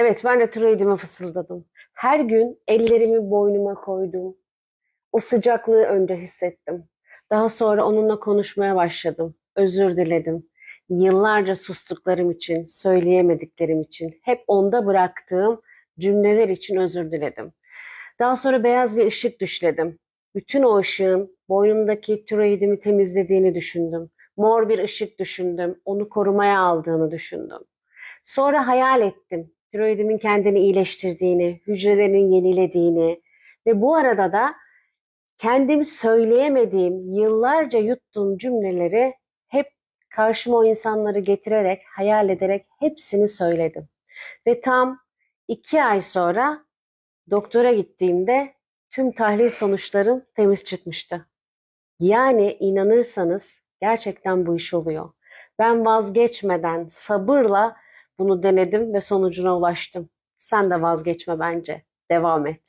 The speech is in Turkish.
Evet ben de tiroidime fısıldadım. Her gün ellerimi boynuma koydum. O sıcaklığı önce hissettim. Daha sonra onunla konuşmaya başladım. Özür diledim. Yıllarca sustuklarım için, söyleyemediklerim için, hep onda bıraktığım cümleler için özür diledim. Daha sonra beyaz bir ışık düşledim. Bütün o ışığın boynumdaki tiroidimi temizlediğini düşündüm. Mor bir ışık düşündüm. Onu korumaya aldığını düşündüm. Sonra hayal ettim. Tiroidimin kendini iyileştirdiğini, hücrelerinin yenilediğini ve bu arada da kendim söyleyemediğim, yıllarca yuttuğum cümleleri hep karşıma o insanları getirerek, hayal ederek hepsini söyledim. Ve tam iki ay sonra doktora gittiğimde tüm tahlil sonuçlarım temiz çıkmıştı. Yani inanırsanız gerçekten bu iş oluyor. Ben vazgeçmeden sabırla bunu denedim ve sonucuna ulaştım. Sen de vazgeçme bence. Devam et.